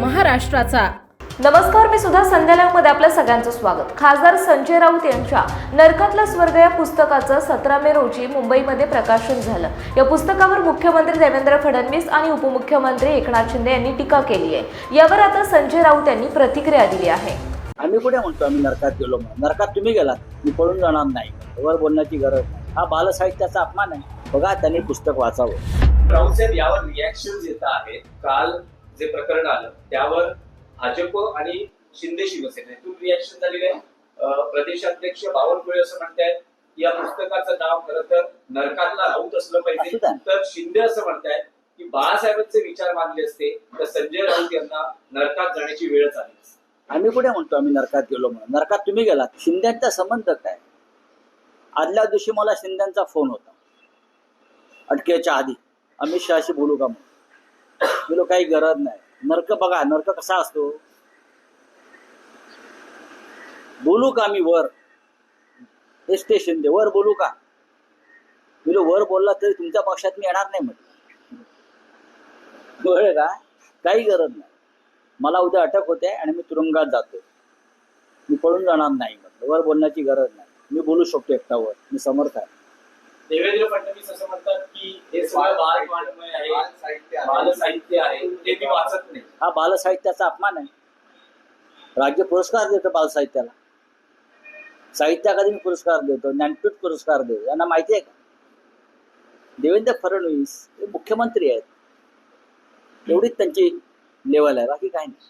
महाराष्ट्राचा. नमस्कार मी सुद्धा संध्यालयमध्ये आपलं सगळ्यांचं स्वागत. खासदार संजय राऊत यांच्या नरकातला स्वर्ग या पुस्तकाचं सतरा मे रोजी मुंबईमध्ये प्रकाशन झालं. या पुस्तकावर मुख्यमंत्री देवेंद्र फडणवीस आणि उपमुख्यमंत्री एकनाथ शिंदे यांनी टीका केली आहे. यावर आता संजय राऊत यांनी प्रतिक्रिया दिली आहे. आम्ही कुठे म्हणतो आम्ही नरकात गेलो नरकात तुम्ही गेलात मी पळून जाणार नाही. वर बोलण्याची गरज नाही. हा बालसाहित्याचा अपमान आहे. बघा त्यांनी पुस्तक वाचावं. राऊतसाहेब यावर रिॲक्शन येत आहेत. काल जे प्रकरण आलं त्यावर भाजप आणि शिंदे शिवसेना यातून रिॲक्शन झालेली आहे प्रदेशाध्यक्ष बावनकुळे असं म्हणतायत या पुस्तकाचं नाव खरं तर नरकातला राऊत असलं असू पाहिजे. तर शिंदे असं म्हणतायत की बाळासाहेबांचे विचार मानले असते तर संजय राऊत यांना नरकात जाण्याची वेळच आली असती. आम्ही कुठे म्हणतो आम्ही नरकात गेलो म्हणून? नरकात तुम्ही गेलात. शिंद्यांचा संबंध काय? आदल्या दिवशी मला शिंद्यांचा फोन होता. अटकेच्या आधी. अमित शहाशी बोलू का म्हणून बोलो काही गरज नाही. नरक बघा नरक कसा असतो? बोलू का मी वर? हे स्टेशन दे वर बोलू का? बोलो वर बोलला तरी तुमच्या पक्षात मी येणार नाही म्हटलं. बरं का? काही गरज नाही. मला उद्या अटक होते आणि मी तुरुंगात जातो. मी पळून जाणार नाही म्हटलं. वर बोलण्याची गरज नाही. मी बोलू शकतो एकटावर मी समर्थ आहे. देवेंद्र फडणवीस असं म्हणतात की हे सगळं बाल वाङ्मय आहे. बाल साहित्य आहे ते मी वाचत नाही. हा बालसाहित्याचा अपमान आहे. राज्य पुरस्कार देतो बालसाहित्याला साहित्य अकादमी पुरस्कार देतो ज्ञानपीठ पुरस्कार देतो यांना माहिती आहे का? देवेंद्र फडणवीस हे मुख्यमंत्री आहेत. एवढीच त्यांची लेवल आहे बाकी काय नाही.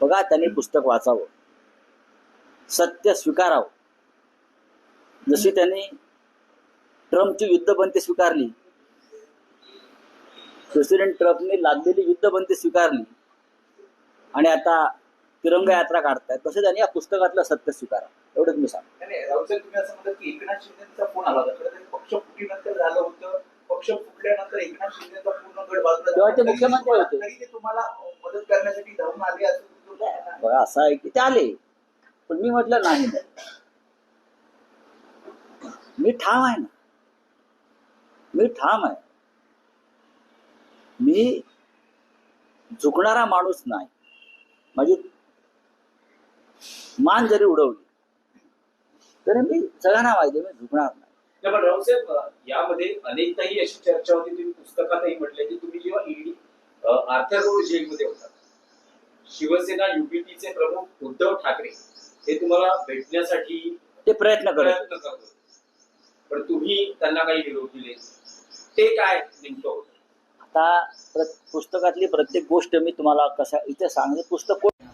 बघा त्यांनी पुस्तक वाचावं. सत्य स्वीकारावं. जशी त्यांनी ट्रम्पची युद्धबंदी स्वीकारली. प्रेसिडेंट ट्रम्पने लादलेली युद्धबंदी स्वीकारली. आणि आता तिरंगा यात्रा काढतायत. तसे त्यांनी या पुस्तकातलं सत्य स्वीकारा. एवढंच मी साहेब तुम्ही असं म्हणतात की एकनाथ शिंदेचा फोन आला होता. खरं तर पक्ष फुटीनंतर झालं होतं. पक्ष फुटल्यानंतर एकनाथ शिंदेचा पूर्ण गड बाजूला तेव्हा ते तरी मुख्यमंत्री होते. तुम्हाला मदत करण्यासाठी धावून आले असं. बघा असं आहे की ते आले. पण मी म्हटलं नाही. मी ठाम आहे ना. मी ठाम आहे. मी झुकणारा माणूस नाही. माझी मान जरी उडवली तरी मी सगळ्यांना माहिती मी झुकणार नाही. पण रावसाहेब यामध्ये अनेकदाही अशी चर्चा होती तुम्ही पुस्तकातही म्हटले की तुम्ही जेव्हा ईडी आर्थर रोड जेलमध्ये होता शिवसेना युपीटीचे प्रमुख उद्धव ठाकरे हे तुम्हाला भेटण्यासाठी ते प्रयत्न करत पण तुम्ही त्यांना काही निरोप दिले. ते काय नेमकं होतं? आता पुस्तकातली प्रत्येक गोष्ट मी तुम्हाला कशा इथे सांगते. पुस्तक कोण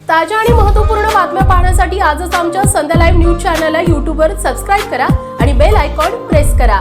ताज्या आणि महत्त्वपूर्ण बातम्या पाहण्यासाठी आजच आमच्या संध्या लाईव्ह न्यूज चॅनलला यूट्यूबवर सबस्क्राईब करा आणि बेल आयकॉन प्रेस करा.